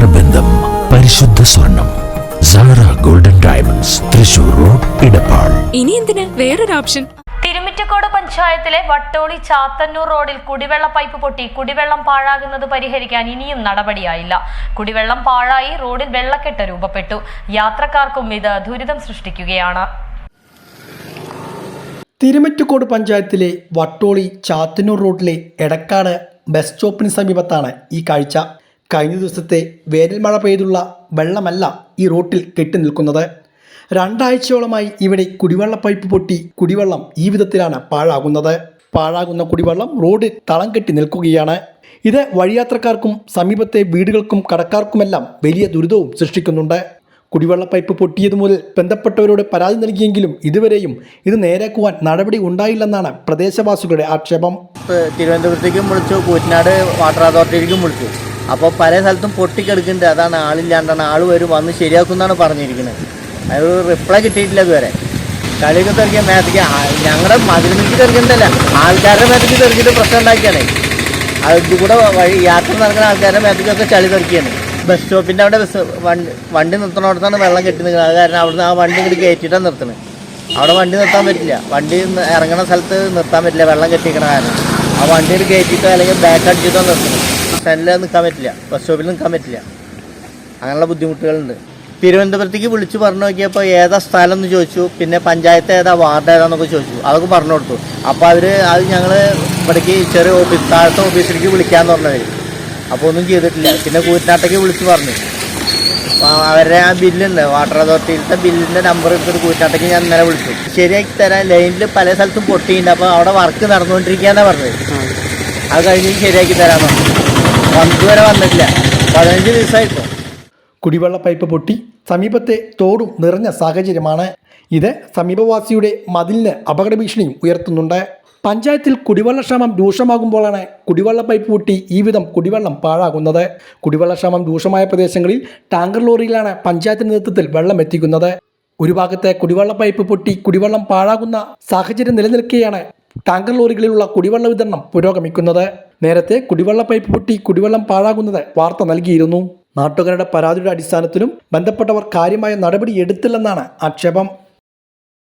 നേത്രബന്ധം പരിശുദ്ധ സ്വർണം. Sara golden diamonds Thrissur road Edappal. ഇനി എന്തിന്? വേറൊരു ഓപ്ഷൻ. തിരുമിറ്റക്കോട് പഞ്ചായത്തിലെ വട്ടോളി ചാത്തന്നൂർ റോഡിൽ കുടിവെള്ള പൈപ്പ് പൊട്ടി. കുടിവെള്ളം പാഴാകുന്നത് പരിഹരിക്കാൻ ഇനിയും നടപടിയായില്ല. കുടിവെള്ളം പാഴായി റോഡിൽ വെള്ളക്കെട്ട് രൂപപ്പെട്ടു. യാത്രക്കാർക്കും ഇത് ദുരിതം സൃഷ്ടിക്കുകയാണ്. തിരുമറ്റുകോട് പഞ്ചായത്തിലെ വട്ടോളി ചാത്തന്നൂർ റോഡിലെ എടക്കാട് ബസ് സ്റ്റോപ്പിന് സമീപത്താണ് ഈ കാഴ്ച. കഴിഞ്ഞ ദിവസത്തെ വേനൽ മഴ പെയ്തുള്ള വെള്ളമല്ല ഈ റോട്ടിൽ കെട്ടി നിൽക്കുന്നത്. രണ്ടാഴ്ചയോളമായി ഇവിടെ കുടിവെള്ള പൈപ്പ് പൊട്ടി കുടിവെള്ളം ഈ വിധത്തിലാണ് പാഴാകുന്നത്. പാഴാകുന്ന കുടിവെള്ളം റോഡ് തളം കെട്ടി നിൽക്കുകയാണ്. ഇത് വഴിയാത്രക്കാർക്കും സമീപത്തെ വീടുകൾക്കും കടക്കാർക്കുമെല്ലാം വലിയ ദുരിതവും സൃഷ്ടിക്കുന്നുണ്ട്. കുടിവെള്ള പൈപ്പ് പൊട്ടിയത് മുതൽ ബന്ധപ്പെട്ടവരോട് പരാതി നൽകിയെങ്കിലും ഇതുവരെയും ഇത് നേരാക്കുവാൻ നടപടി ഉണ്ടായില്ലെന്നാണ് പ്രദേശവാസികളുടെ ആക്ഷേപം. തിരുവനന്തപുരത്തേക്കും വിളിച്ചു കൂറ്റനാട് വാട്ടർ അതോറിറ്റിയിലേക്കും വിളിച്ചു. അപ്പോൾ പല സ്ഥലത്തും പൊട്ടിക്കെടുക്കുന്നുണ്ട്. അതാണ് ആളില്ലാണ്ടാണ്. ആൾ വരും വന്ന് ശരിയാക്കുമെന്നാണ് പറഞ്ഞിരിക്കുന്നത്. അതൊരു റിപ്ലൈ കിട്ടിയിട്ടില്ല ഇതുവരെ. കളിയൊക്കെ തെറിക്കാൻ മേത്തേക്ക് ഞങ്ങളുടെ മതിലിക്ക് തെറിക്കുന്നതല്ല ആൾക്കാരുടെ മേത്തേക്ക് തെറിച്ചിട്ട് പ്രശ്നം ഉണ്ടാക്കിയാണ്. അത് കൂടെ വഴി യാത്ര നടക്കുന്ന ആൾക്കാരുടെ മേത്തേക്കൊക്കെ ചളി തെറിക്കുകയാണ് ബസ് സ്റ്റോപ്പിന്റെ അവിടെ ബസ് വണ്ടി വണ്ടി നിർത്തണോടത്താണ് വെള്ളം കെട്ടി നിൽക്കുന്നത്. അത് കാരണം അവിടുന്ന് ആ വണ്ടി ഇങ്ങോട്ട് കയറ്റിയിട്ടാണ് നിർത്തുന്നത്. അവിടെ വണ്ടി നിർത്താൻ പറ്റില്ല. വണ്ടി ഇറങ്ങുന്ന സ്ഥലത്ത് നിർത്താൻ പറ്റില്ല. വെള്ളം കെട്ടിക്കണ കാരണം. ആ വണ്ടിയിൽ കയറ്റിയിട്ടോ അല്ലെങ്കിൽ ബാക്ക് അടിച്ചിട്ടോ നിർത്തണം സ്റ്റാൻഡിൽ നിൽക്കാൻ പറ്റില്ല. ബസ് സ്റ്റോപ്പിൽ നിൽക്കാൻ പറ്റില്ല. അങ്ങനെയുള്ള ബുദ്ധിമുട്ടുകളുണ്ട്. തിരുവനന്തപുരത്തേക്ക് വിളിച്ചു പറഞ്ഞു നോക്കിയപ്പോൾ ഏതാ സ്ഥലം എന്ന് ചോദിച്ചു. പിന്നെ പഞ്ചായത്ത് ഏതാ വാർഡ് ഏതാന്നൊക്കെ ചോദിച്ചു. അതൊക്കെ പറഞ്ഞു കൊടുത്തു. അപ്പോൾ അവർ അത് ഞങ്ങൾ ഇവിടേക്ക് ചെറിയ ഓഫീസ് താഴത്തെ ഓഫീസിലേക്ക് വിളിക്കാമെന്ന് പറഞ്ഞവർ അപ്പോൾ ഒന്നും ചെയ്തിട്ടില്ല. പിന്നെ കൂറ്റനാട്ടേക്ക് വിളിച്ച് പറഞ്ഞു. അപ്പോൾ അവരുടെ ആ ബില്ലുണ്ട്. വാട്ടർ അതോറിറ്റിയിലത്തെ ബില്ലിന്റെ നമ്പർ എടുത്തിട്ട് കൂറ്റാട്ടേക്ക് ഞാൻ ഇന്നലെ വിളിച്ചു. ശരിയാക്കി തരാൻ ലൈനിൽ പല സ്ഥലത്തും പൊട്ടിയിട്ടുണ്ട് അപ്പോൾ അവിടെ വർക്ക് നടന്നുകൊണ്ടിരിക്കുകയെന്നാണ് പറഞ്ഞത്. അത് കഴിഞ്ഞ് ശരിയാക്കി തരാൻ പറഞ്ഞു. വരെ വന്നിട്ടില്ല. പതിനഞ്ച് ദിവസമായിപ്പോൾ കുടിവെള്ള പൈപ്പ് പൊട്ടി സമീപത്തെ തോടും നിറഞ്ഞ സാഹചര്യമാണ് ഇത്. സമീപവാസിയുടെ മതിലിന് അപകട ഭീഷണിയും ഉയർത്തുന്നുണ്ട്. പഞ്ചായത്തിൽ കുടിവെള്ളക്ഷാമം രൂക്ഷമാകുമ്പോഴാണ് കുടിവെള്ള പൈപ്പ് പൊട്ടി ഈ വിധം കുടിവെള്ളം പാഴാകുന്നത്. കുടിവെള്ളക്ഷാമം രൂക്ഷമായ പ്രദേശങ്ങളിൽ ടാങ്കർ ലോറിയിലാണ് പഞ്ചായത്തിന്റെ നേതൃത്വത്തിൽ വെള്ളം എത്തിക്കുന്നത്. ഒരു ഭാഗത്തെ കുടിവെള്ള പൈപ്പ് പൊട്ടി കുടിവെള്ളം പാഴാകുന്ന സാഹചര്യം നിലനിൽക്കെയാണ് ടാങ്കർ ലോറികളിലുള്ള കുടിവെള്ള വിതരണം പുരോഗമിക്കുന്നത്. നേരത്തെ കുടിവെള്ള പൈപ്പ് പൊട്ടി കുടിവെള്ളം പാഴാകുന്നത് വാർത്ത നൽകിയിരുന്നു. നാട്ടുകാരുടെ പരാതിയുടെ അടിസ്ഥാനത്തിലും ബന്ധപ്പെട്ടവർ കാര്യമായ നടപടി എടുത്തില്ലെന്നാണ് ആക്ഷേപം.